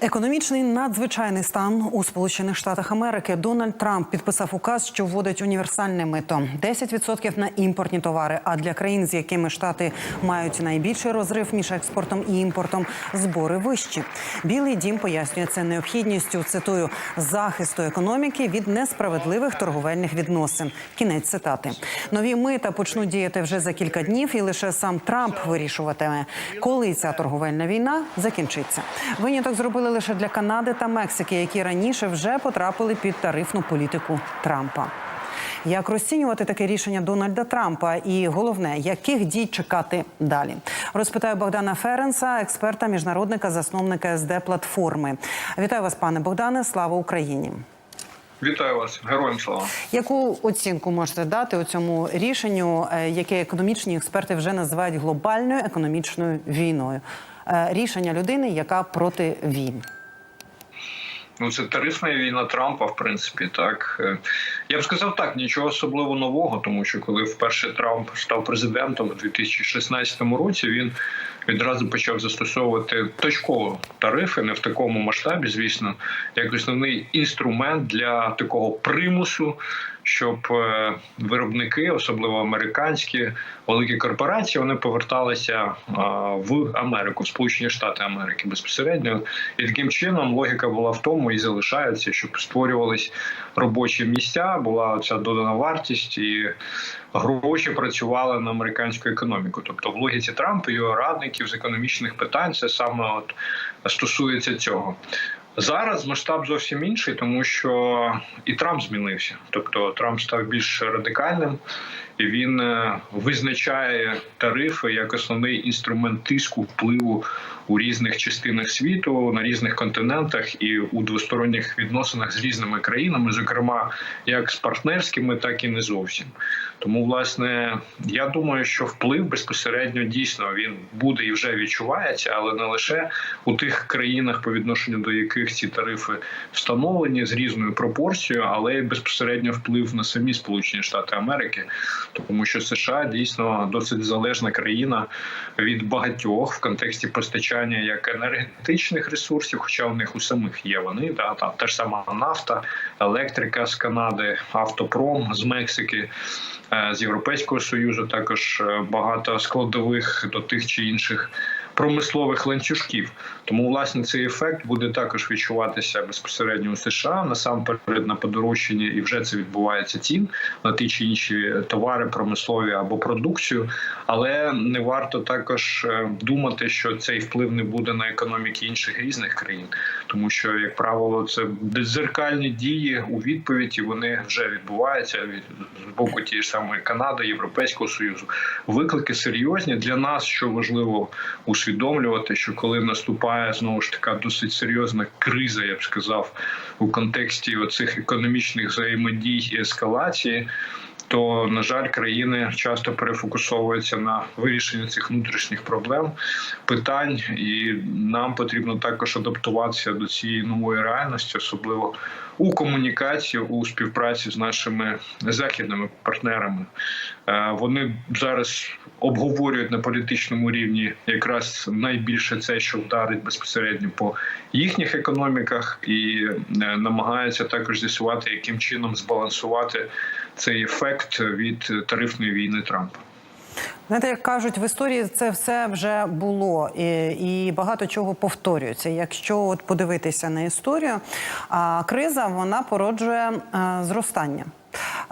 Економічний надзвичайний стан у Сполучених Штатах Америки Дональд Трамп підписав указ, що вводить універсальне мито 10% на імпортні товари. А для країн, з якими штати мають найбільший розрив між експортом і імпортом, збори вищі. Білий дім пояснює це необхідністю цитую захисту економіки від несправедливих торговельних відносин. Кінець цитати. Нові мита почнуть діяти вже за кілька днів, і лише сам Трамп вирішуватиме, коли ця торговельна війна закінчиться. Виняток зробили лише для Канади та Мексики, які раніше вже потрапили під тарифну політику Трампа. Як розцінювати таке рішення Дональда Трампа, і головне, яких дій чекати далі? Розпитаю Богдана Ференса, експерта, міжнародника, засновника СД платформи. Вітаю вас, пане Богдане. Слава Україні! Вітаю вас, героям слава. Яку оцінку можете дати у цьому рішенню, е, яке економічні експерти вже називають глобальною економічною війною? Е, Рішення людини, яка проти війн. Ну, це тарифна війна Трампа, в принципі, так Е, я б сказав так, нічого особливо нового, тому що коли вперше Трамп став президентом у 2016 році, він відразу почав застосовувати точково тарифи, не в такому масштабі, звісно, як основний інструмент для такого примусу, щоб е, виробники, особливо американські великі корпорації, вони поверталися е, в Америку, в Сполучені Штати Америки безпосередньо. І таким чином логіка була в тому і залишається, щоб створювались робочі місця, була ця додана вартість і гроші працювали на американську економіку. Тобто, в логіці Трампа його радників з економічних питань це саме от стосується цього. Зараз масштаб зовсім інший, тому що і Трамп змінився. Тобто Трамп став більш радикальним, і він е, визначає тарифи як основний інструмент тиску впливу у різних частинах світу на різних континентах і у двосторонніх відносинах з різними країнами, зокрема як з партнерськими, так і не зовсім. Тому, власне, я думаю, що вплив безпосередньо дійсно він буде і вже відчувається, але не лише у тих країнах, по відношенню до яких ці тарифи встановлені з різною пропорцією, але й безпосередньо вплив на самі Сполучені Штати Америки, тому що США дійсно досить залежна країна від багатьох в контексті постачання як енергетичних ресурсів, хоча у них у самих є вони, да там та ж сама нафта, електрика з Канади, автопром з Мексики. Е, З Європейського союзу також е, багато складових до тих чи інших промислових ланцюжків. Тому власне цей ефект буде також відчуватися безпосередньо у США насамперед на подорожчання, і вже це відбувається цін на ті чи інші товари, промислові або продукцію. Але не варто також е, думати, що цей вплив не буде на економіки інших різних країн, тому що, як правило, це дзеркальні дії у відповіді. Вони вже відбуваються від з боку тієї ж самої Канади, Європейського союзу. Виклики серйозні для нас, що важливо усвідомлювати, що коли наступає знову ж така досить серйозна криза, я б сказав, у контексті оцих економічних взаємодій і ескалації. То на жаль, країни часто перефокусовуються на вирішенні цих внутрішніх проблем, питань, і нам потрібно також адаптуватися до цієї нової реальності, особливо у комунікації, у співпраці з нашими західними партнерами. Е, Вони зараз обговорюють на політичному рівні якраз найбільше це, що вдарить безпосередньо по їхніх економіках, і е, намагаються також з'ясувати, яким чином збалансувати цей ефект від тарифної війни Трампа. Знаєте, як кажуть, в історії це все вже було і, і багато чого повторюється. Якщо от подивитися на історію, а криза вона породжує е, зростання.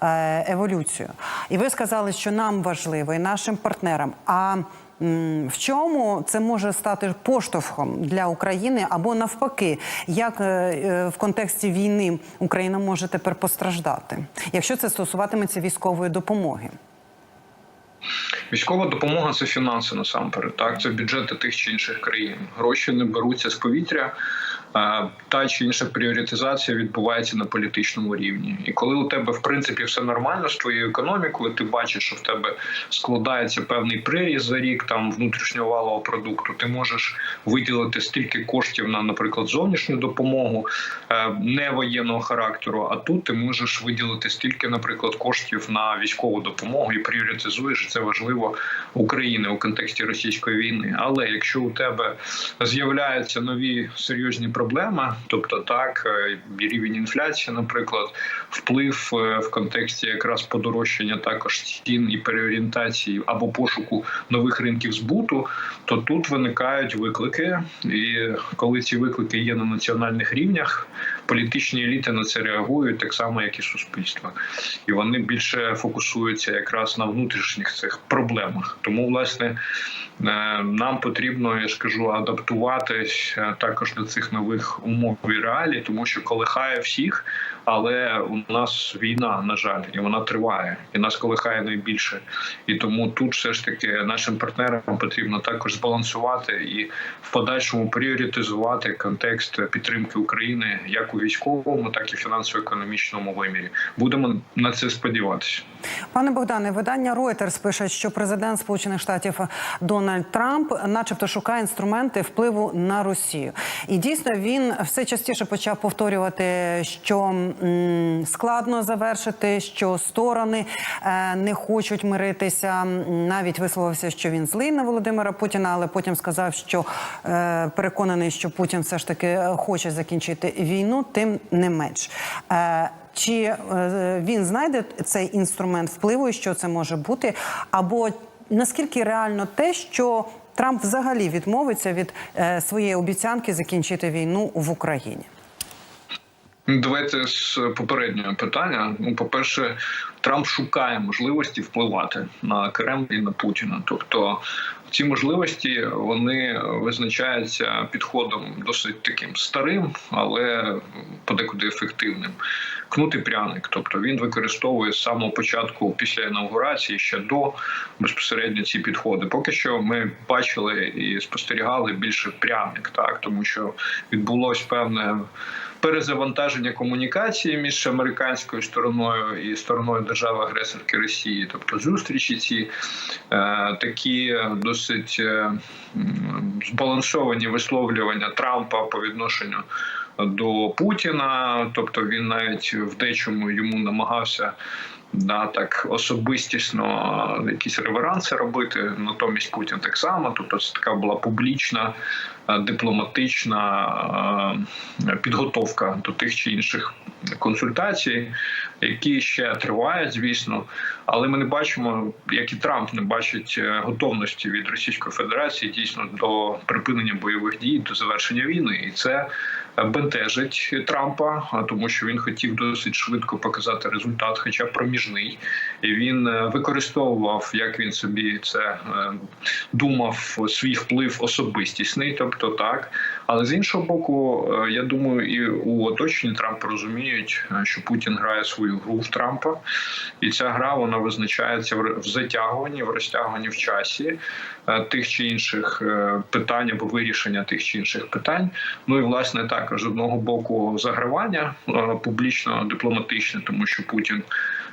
е, Еволюцію, і ви сказали, що нам важливо і нашим партнерам. А в чому це може стати поштовхом для України або навпаки, як е, е, в контексті війни Україна може тепер постраждати, якщо це стосуватиметься військової допомоги? Військова допомога це фінанси насамперед. Так, це бюджети тих чи інших країн. Гроші не беруться з повітря. Та чи інша пріоритизація відбувається на політичному рівні. І коли у тебе в принципі все нормально з твоєю економікою, ти бачиш, що в тебе складається певний приріз за рік там внутрішнього валового продукту. Ти можеш виділити стільки коштів на, наприклад, зовнішню допомогу е, не воєнного характеру. А тут ти можеш виділити стільки, наприклад, коштів на військову допомогу і пріоритизуєш це важливо України у контексті російської війни. Але якщо у тебе з'являються нові серйозні проблеми, проблема. Тобто, так е, рівень інфляції, наприклад, вплив е, в контексті якраз подорожчання також цін і переорієнтації або пошуку нових ринків збуту, то тут виникають виклики, і коли ці виклики є на національних рівнях, політичні еліти на це реагують так само, як і суспільство, і вони більше фокусуються якраз на внутрішніх цих проблемах. Тому, власне, е, нам потрібно, я ж кажу, адаптуватись також до цих нових умов і реалій, тому що колихає всіх. Але у нас війна, на жаль, і вона триває, і нас колихає найбільше. І тому тут все ж таки нашим партнерам потрібно також збалансувати і в подальшому пріоритизувати контекст підтримки України як у військовому, так і фінансово-економічному вимірі. Будемо на це сподіватися. Пане Богдане, видання Reuters пише, що президент Сполучених Штатів Дональд Трамп, начебто, шукає інструменти впливу на Росію, і дійсно він все частіше почав повторювати, що складно завершити, що сторони е, не хочуть миритися. Навіть висловився, що він злий на Володимира Путіна, але потім сказав, що е, переконаний, що Путін все ж таки е, хоче закінчити війну, тим не менш. Чи він знайде цей інструмент впливу, і що це може бути? Або наскільки реально те, що Трамп взагалі відмовиться від своєї обіцянки закінчити війну в Україні? Давайте з попереднього питання. Ну, по-перше, Трамп шукає можливості впливати на Кремль і на Путіна. Тобто ці можливості вони визначаються підходом досить таким старим, але подекуди ефективним. Кнут і пряник. Тобто він використовує з самого початку після інаугурації ще до безпосередньо ці підходи. Поки що ми бачили і спостерігали більше пряник, так тому що відбулось певне перезавантаження комунікації між американською стороною і стороною держави-агресорки Росії, тобто зустрічі ці е, такі досить е, збалансовані висловлювання Трампа по відношенню. До Путіна, тобто він навіть в дечому йому намагався да, так особистісно якісь реверанси робити. Натомість Путін так само. Тобто це така була публічна, е, дипломатична е, підготовка до тих чи інших консультацій, які ще тривають, звісно. Але ми не бачимо, як і Трамп не бачить е, готовності від Російської Федерації дійсно до припинення бойових дій, до завершення війни, і це бентежить Трампа, тому, що він хотів досить швидко показати результат, хоча б проміжний, і він е, використовував, як він собі це е, думав, свій вплив особистісний, тобто так. Але з іншого боку, е, я думаю, і у оточенні Трампа розуміють, що Путін грає свою гру в Трампа, і ця гра вона визначається в затягуванні, в розтягуванні в часі тих чи інших питань або вирішення тих чи інших питань. Ну і власне також з одного боку загравання публічно дипломатичне, тому що Путін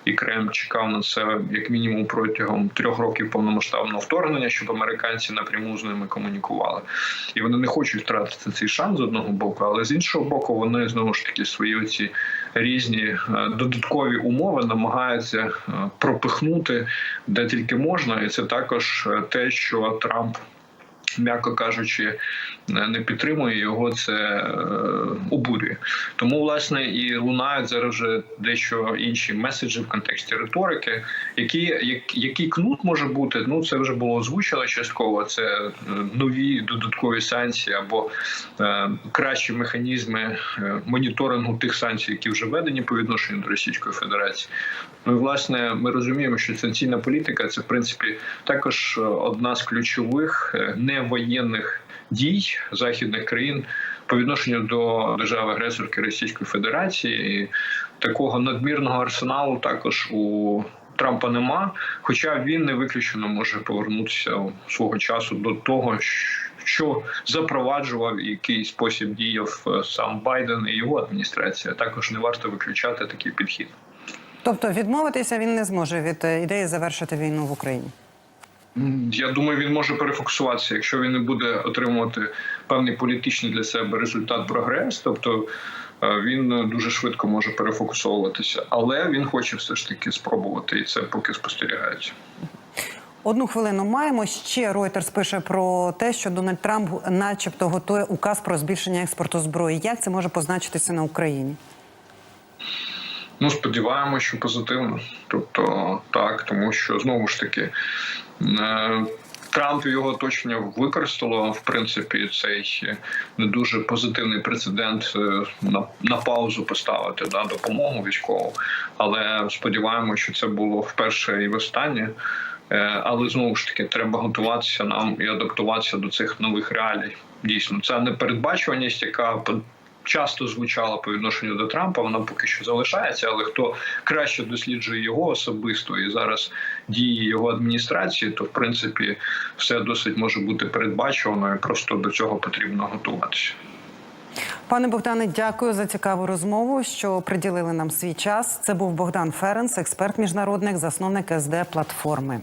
і Кремль чекав на це як мінімум протягом трьох років повномасштабного вторгнення, щоб американці напряму з ними комунікували, і вони не хочуть втратити цей шанс з одного боку, але з іншого боку, вони знову ж таки свої оці різні е, додаткові умови намагаються е, пропихнути де тільки можна, і це також е, те, що Трамп. М'яко кажучи, не підтримує його, це. Тому власне і лунають зараз вже дещо інші меседжі в контексті риторики. Які як, який кнут може бути? Ну це вже було озвучено частково. Це е, нові додаткові санкції або е, кращі механізми е, моніторингу тих санкцій, які вже введені по відношенню до Російської Федерації. Ну і власне ми розуміємо, що санкційна політика це в принципі також одна з ключових е, невоєнних дій західних країн по відношенню до держави-агресорки Російської Федерації. І такого надмірного арсеналу також у Трампа нема. Хоча він не виключено може повернутися свого часу до того, що запроваджував і який спосіб діяв е, сам Байден і його адміністрація. Також не варто виключати такий підхід. Тобто відмовитися він не зможе від е, ідеї завершити війну в Україні. Я думаю, він може перефокусуватися, якщо він не буде отримувати певний політичний для себе результат прогрес, тобто е, він дуже швидко може перефокусовуватися, але він хоче все ж таки спробувати, і це поки спостерігається. Одну хвилину маємо. Ще Reuters пише про те, що Дональд Трамп, начебто, готує указ про збільшення експорту зброї. Як це може позначитися на Україні? Ну, сподіваємося, що позитивно. Тобто, так, тому що знову ж таки. Е, Трамп його оточення використало в принципі цей не дуже позитивний прецедент е, на, на паузу поставити да, допомогу військову. Але сподіваємося, що це було вперше і востаннє. Е, Але знову ж таки треба готуватися нам і адаптуватися до цих нових реалій. Дійсно, це непередбачуваність, яка по- часто звучала по відношенню до Трампа. Вона поки що залишається. Але хто краще досліджує його особисто і зараз дії його адміністрації, то в принципі все досить може бути передбачувано, і просто до цього потрібно готуватися. Пане Богдане, дякую за цікаву розмову, що приділили нам свій час. Це був Богдан Ференс, експерт міжнародник, засновник СД платформи.